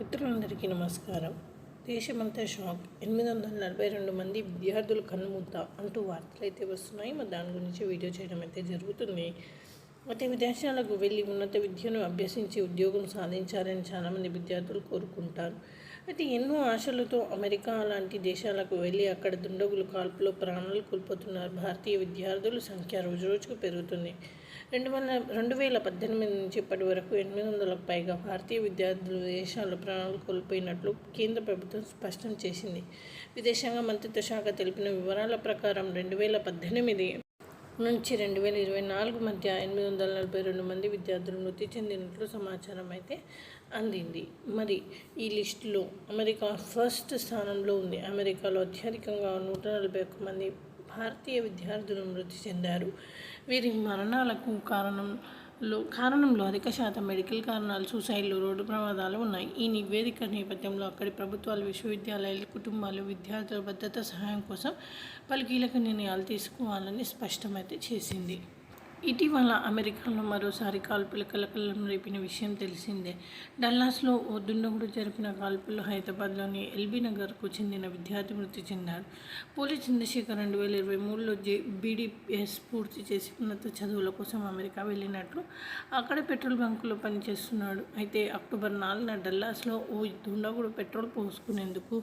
మిత్రులందరికీ నమస్కారం. దేశమంతా షాక్. ఎనిమిది వందల నలభై రెండు మంది విద్యార్థులు కన్నుమూత అంటూ వార్తలు అయితే వస్తున్నాయి. మరి దాని గురించి వీడియో చేయడం అయితే జరుగుతుంది. అయితే విదేశాలకు వెళ్ళి ఉన్నత విద్యను అభ్యసించి ఉద్యోగం సాధించాలని చాలామంది విద్యార్థులు కోరుకుంటారు. అయితే ఎన్నో ఆశలతో అమెరికా లాంటి దేశాలకు వెళ్ళి అక్కడ దుండగులు కాల్పులో ప్రాణాలు కోల్పోతున్నారు. భారతీయ విద్యార్థుల సంఖ్య రోజు రోజుకు పెరుగుతుంది. రెండు వందల రెండు వేల పద్దెనిమిది నుంచి ఇప్పటి వరకు ఎనిమిది వందలకు పైగా భారతీయ విద్యార్థులు విదేశాల్లో ప్రాణాలు కోల్పోయినట్లు కేంద్ర ప్రభుత్వం స్పష్టం చేసింది. విదేశాంగ మంత్రిత్వ శాఖ తెలిపిన వివరాల ప్రకారం రెండు వేల పద్దెనిమిది నుంచి రెండు వేల ఇరవై నాలుగు మధ్య ఎనిమిది వందల నలభై రెండు మంది విద్యార్థులు మృతి చెందినట్లు సమాచారం అయితే అందింది. మరి ఈ లిస్టులో అమెరికా ఫస్ట్ స్థానంలో ఉంది. అమెరికాలో అత్యధికంగా నూట నలభై ఒక్క మంది భారతీయ విద్యార్థులు మృతి చెందారు. వీరి మరణాలకు కారణం లో కారణంలో అధిక శాతం మెడికల్ కారణాలు సూసైడ్లు రోడ్డు ప్రమాదాలు ఉన్నాయి. ఈ నివేదిక నేపథ్యంలో అక్కడి ప్రభుత్వాలు విశ్వవిద్యాలయాలు కుటుంబాలు విద్యార్థుల భద్రత సహాయం కోసం పలు కీలక నిర్ణయాలు తీసుకోవాలని స్పష్టమైతే చేసింది. ఇటీవల అమెరికాలో మరోసారి కాల్పుల కలకలం రేపిన విషయం తెలిసిందే. డల్లాస్లో ఓ దుండగుడు జరిపిన కాల్పుల్లో హైదరాబాద్లోని ఎల్బీ నగర్కు చెందిన విద్యార్థి మృతి చెందాడు పోలి చంద్రశేఖర్ రెండు వేల ఇరవై మూడులో జే బీడీఎస్ పూర్తి చేసి ఉన్నత చదువుల కోసం అమెరికా వెళ్ళినట్లు అక్కడ పెట్రోల్ బంకులో పనిచేస్తున్నాడు. అయితే అక్టోబర్ నాలుగున డల్లాస్లో ఓ దుండగుడు పెట్రోల్ పోసుకునేందుకు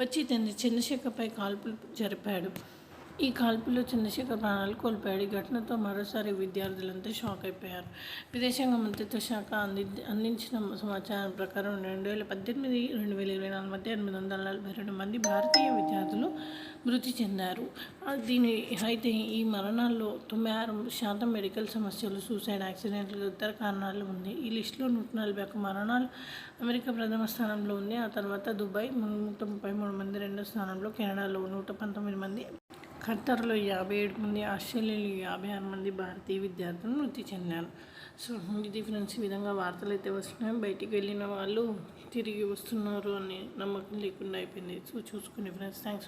వచ్చి తన చంద్రశేఖర్పై కాల్పులు జరిపాడు. ఈ కాల్పులో చంద్రశేఖర్ ప్రాణాలు కోల్పోయాడు. ఈ ఘటనతో మరోసారి విద్యార్థులంతా షాక్ అయిపోయారు. విదేశాంగ మంత్రిత్వ శాఖ అంది అందించిన సమాచారం ప్రకారం రెండు వేల పద్దెనిమిది రెండు వేల ఇరవై నాలుగు మధ్య ఎనిమిది వందల నలభై రెండు మంది భారతీయ విద్యార్థులు మృతి చెందారు. దీని అయితే ఈ మరణాల్లో తొంభై ఆరు శాతం మెడికల్ సమస్యలు సూసైడ్ యాక్సిడెంట్లు ఇతర కారణాలు ఉంది ఈ లిస్టులో నూట నలభై ఒక్క మరణాలు అమెరికా ప్రథమ స్థానంలో ఉంది ఆ తర్వాత దుబాయ్ నూట ముప్పై మూడు మంది రెండో స్థానంలో కెనడాలో నూట పంతొమ్మిది మంది ఖట్టర్లో యాభై ఏడు మంది ఆస్ట్రేలియాలో యాభై ఆరు మంది భారతీయ విద్యార్థులు మృతి చెందారు. సో ఇది ఫ్రెండ్స్ ఈ విధంగా వార్తలు అయితే వస్తున్నాయి. బయటికి వెళ్ళిన వాళ్ళు తిరిగి వస్తున్నారు అని నమ్మకం లేకుండా అయిపోయింది. సో చూసుకుని ఫ్రెండ్స్ థ్యాంక్స్